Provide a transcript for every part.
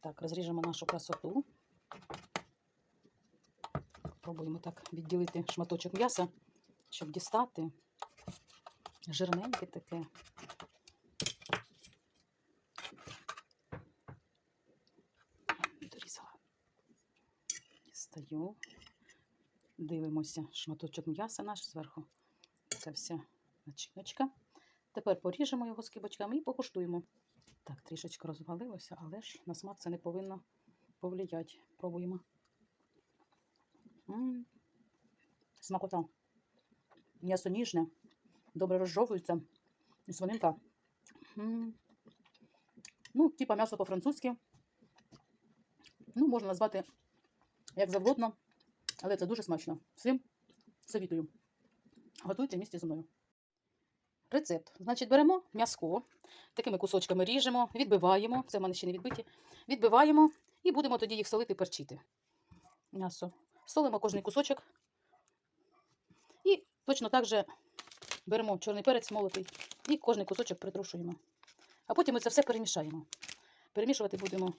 Так, розріжемо нашу красоту. Пробуємо так відділити шматочок м'яса, щоб дістати. Жирненьке таке. Дорізала. Дістаю. Дивимося шматочок м'яса наш зверху. Це вся начиночка. Тепер поріжемо його скибочками і покуштуємо. Так, трішечки розвалилося, але ж на смак це не повинно повлияти. Пробуємо. М, Смакота. М'ясо ніжне, добре розжовується. І свининка. М. Ну, типа м'ясо по-французьки. Ну, можна назвати як завгодно, але це дуже смачно. Всім совітую. Готуйте в місті зі мною. Рецепт. Значить, беремо м'яско, такими кусочками ріжемо, відбиваємо. Це в мене ще не відбиті. Відбиваємо і будемо тоді їх солити, перчити. М'ясо. Солимо кожний кусочок. І точно так же беремо чорний перець молотий і кожний кусочок притрушуємо. А потім ми це все перемішаємо. Перемішувати будемо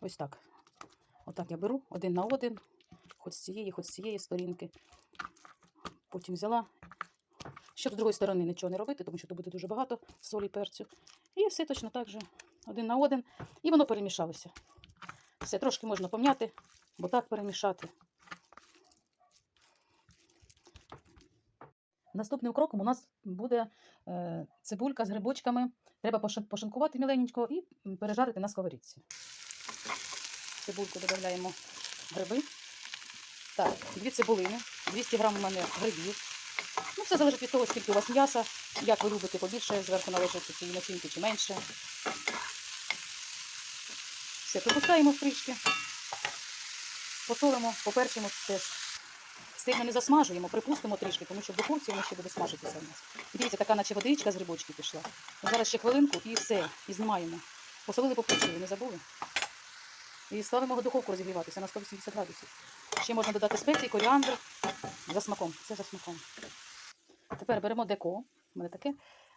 ось так. Отак я беру один на один, хоч з цієї, хоч з цієї сторінки. Потім взяла, щоб з другої сторони нічого не робити, тому що тут буде дуже багато солі і перцю. І все точно так же один на один. І воно перемішалося. Все трошки можна пом'яти, бо так перемішати. Наступним кроком у нас буде е, цибулька з грибочками. Треба пошинкувати міленько і пережарити на сковорідці. Цибульку додаємо гриби. Так, дві цибулини, 200 грам у мене грибів. Ну, все залежить від того, скільки у вас м'яса, як ви любите побільше, зверху належить цієї начинки чи менше. Все, припускаємо трішки. Посолимо, поперчимо теж. Сильно не засмажуємо, припустимо трішки, тому що в духовці воно ще буде смажитися у нас. Дивіться, така наче водичка з грибочки пішла. Зараз ще хвилинку і все, і знімаємо. Посолили, поперчили, не забули. І ставимо в духовку розігріватися на 180 градусів. Ще можна додати спеції, коріандр за смаком. Це за смаком. Тепер беремо деко. У мене таке.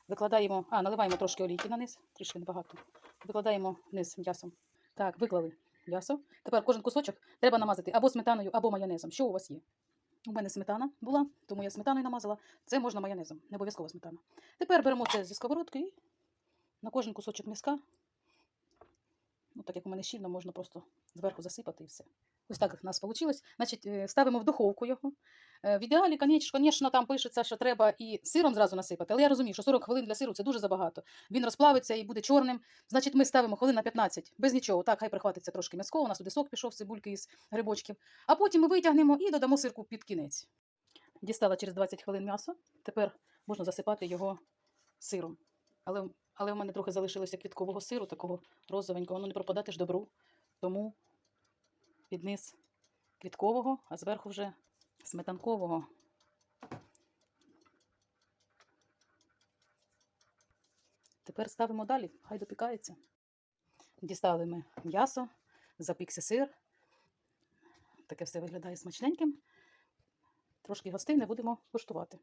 Викладаємо, а, наливаємо трошки олійки на низ, трішки небагато. Викладаємо вниз м'ясом. Так, виклали м'ясо. Тепер кожен кусочок треба намазати або сметаною, або майонезом. Що у вас є? У мене сметана була, тому я сметаною намазала. Це можна майонезом, не обов'язково сметана. Тепер беремо це зі сковородки і на кожен кусочок м'яска. Ну, так як у мене щільно, можна просто зверху засипати і все. Ось так у нас вийшло. Значить, е, ставимо в духовку його. Е, В ідеалі, звісно, там пишеться, що треба і сиром зразу насипати, але я розумію, що 40 хвилин для сиру це дуже забагато. Він розплавиться і буде чорним. Значить, ми ставимо хвилин на 15, без нічого. Так, хай прихватиться трошки м'яско, у нас туди сок пішов, цибульки із грибочків. А потім ми витягнемо і додамо сирку під кінець. Дістала через 20 хвилин м'ясо. Тепер можна засипати його сиром. Але, але в мене трохи залишилося квіткового сиру, такого розовенького, воно не пропадати ж добру. Тому під низ квіткового, а зверху вже сметанкового. Тепер ставимо далі, хай допікається. Дістали ми м'ясо, запікся сир. Таке все виглядає смачненьким. Трошки гостей не будемо куштувати.